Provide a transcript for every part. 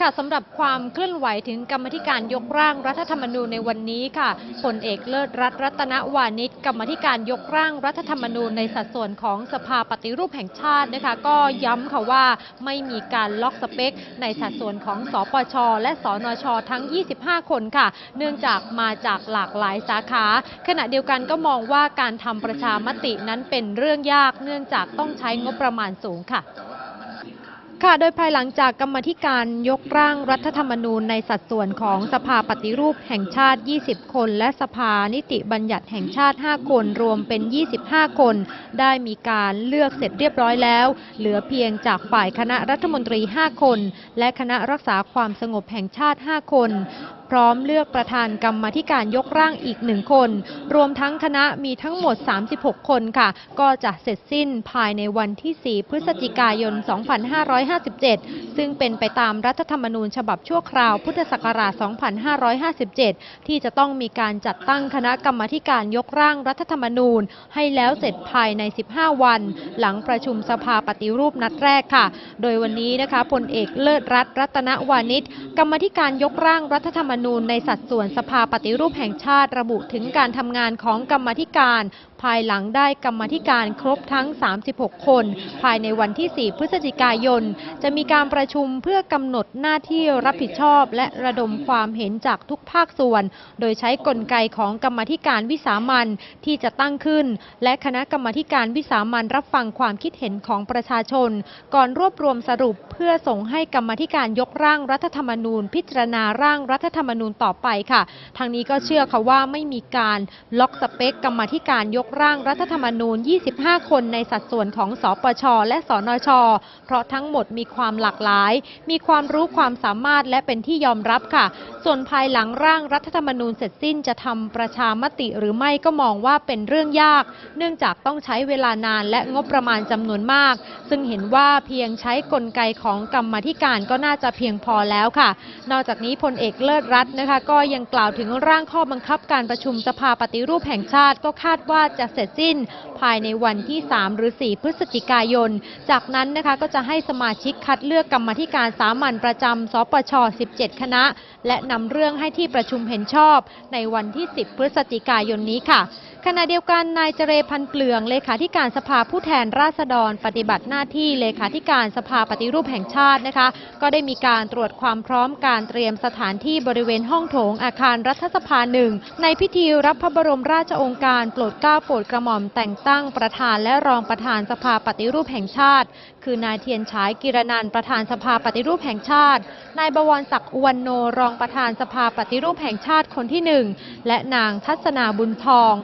ค่ะสำหรับความเคลื่อนไหวถึงกรรมธิการยกร่างรัฐธรรมนูญในวันนี้ค่ะพลเอกเลิศรัตน์รัตนวานิชกรรมธิการยกร่างรัฐธรรมนูญในสัดส่วนของสภาปฏิรูปแห่งชาตินะคะ ก็ย้ำค่ะว่าไม่มีการล็อกสเปค ในสัดส่วนของสปช และสนช ทั้ง 25 คนค่ะ เนื่องจากมาจากหลากหลายสาขา ขณะเดียวกันก็มองว่าการทำประชามตินั้นเป็นเรื่องยาก เนื่องจากต้องใช้งบประมาณสูงค่ะ ค่ะ โดยภายหลังจากกรรมธิการยกร่างรัฐธรรมนูญในสัดส่วนของสภาปฏิรูปแห่งชาติ 20 คน และสภานิติบัญญัติแห่งชาติ 5 คน รวมเป็น 25 คน ได้มีการเลือกเสร็จเรียบร้อยแล้ว เหลือเพียงจากฝ่ายคณะรัฐมนตรี 5 คน และคณะรักษาความสงบแห่งชาติ 5 คน พร้อมเลือกประธานกรรมาธิการยกร่างอีกหนึ่งคน รวมทั้งคณะมีทั้งหมด 36 คนค่ะ ก็จะเสร็จสิ้นภายในวันที่ 4 พฤศจิกายน 2557 ซึ่งเป็นไปตามรัฐธรรมนูญฉบับชั่วคราวพุทธศักราช 2557 ที่จะต้องมีการจัดตั้งคณะกรรมธิการยกร่างรัฐธรรมนูญ ให้แล้วเสร็จภายใน 15 วัน หลังประชุมสภาปฏิรูปนัดแรกค่ะ โดยวันนี้นะคะพลเอกเลิศรัตน์รัตนวานิชกรรมธิการยกร่างรัฐธรรมนูญในสัดส่วนสภาปฏิรูปแห่งชาติระบุถึงการทำงานของกรรมธิการ ภายหลังได้กรรมธิการครบทั้ง 36 คน ภายในวันที่ 4 พฤศจิกายน จะมีการประชุมเพื่อกำหนดหน้าที่รับผิดชอบ และระดมความเห็นจากทุกภาคส่วน โดยใช้กลไกของกรรมธิการวิสามันที่จะตั้งขึ้น และคณะกรรมธิการวิสามันรับฟังความคิดเห็นของประชาชน ก่อนรวบรวมสรุปเพื่อส่งให้กรรมธิการยกร่างรัฐธรรมนูญ พิจารณาร่างรัฐธรรมนูญต่อไปค่ะ ทางนี้ก็เชื่อค่ะว่าไม่มีการล็อกสเปคกรรมธิการยกร่างรัฐธรรมนูญ 25 คนในสัดส่วนของสปช และสนช เพราะทั้งหมดมีความหลากหลาย มีความรู้ความสามารถและเป็นที่ยอมรับค่ะ ส่วนภายหลังร่างรัฐธรรมนูญเสร็จสิ้นจะทำประชามติหรือไม่ก็มองว่าเป็นเรื่องยาก เนื่องจากต้องใช้เวลานานและงบประมาณจำนวนมาก ซึ่งเห็นว่าเพียงใช้กลไกของกรรมธิการก็น่าจะเพียงพอแล้วค่ะ นอกจากนี้พลเอกเลิศรัตน์นะคะ ก็ยังกล่าวถึงร่างข้อบังคับการประชุมสภาปฏิรูปแห่งชาติก็คาดว่าจะเสร็จสิ้น ภายในวันที่ 3 หรือ 4 พฤศจิกายน จากนั้นนะคะก็จะให้สมาชิกคัดเลือกกรรมธิการสามัญประจำสปช 17 คณะ และนำเรื่องให้ที่ประชุมเห็นชอบ ในวันที่ 10 พฤศจิกายนนี้ค่ะ ขณะเดียวกันนายเจเรพันธ์เปลืองเลขาธิการสภาผู้แทนราษฎร ปฏิบัติหน้าที่เลขาธิการสภาปฏิรูปแห่งชาตินะคะ ก็ได้มีการตรวจความพร้อมการเตรียมสถานที่บริเวณห้องโถงอาคารรัฐสภาหนึ่งในพิธีรับพระบรมราชองค์การโปรดเกล้าโปรดกระหม่อมแต่งตั้งประธานและรองประธานสภาปฏิรูปแห่งชาติ คือนายเทียนฉายกิรนันประธานสภาปฏิรูปแห่งชาติ นายบวรศักดิ์อวันโนรองประธานสภาปฏิรูปแห่งชาติคนที่หนึ่งและนางทัศนาบุญทอง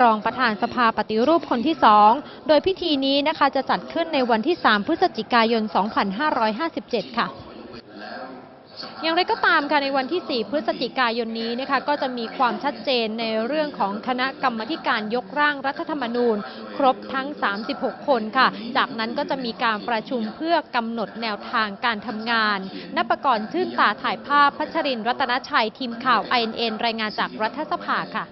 รองประธานสภาปฏิรูปคนที่ 2 โดยพิธีนี้นะคะจะจัดขึ้นในวันที่ 3 พฤศจิกายน 2557 ค่ะอย่างไรก็ตามค่ะในวันที่ 4 พฤศจิกายนนี้นะคะก็จะมีความชัดเจนในเรื่องของคณะกรรมการยกร่างรัฐธรรมนูญ ครบทั้ง 36 คนค่ะ จากนั้นก็จะมีการประชุมเพื่อกำหนดแนวทางการทำงานนปกรณ์ชื่นตาถ่ายภาพพัชรินร์รัตนชัยทีมข่าว INN รายงานจากรัฐสภาค่ะ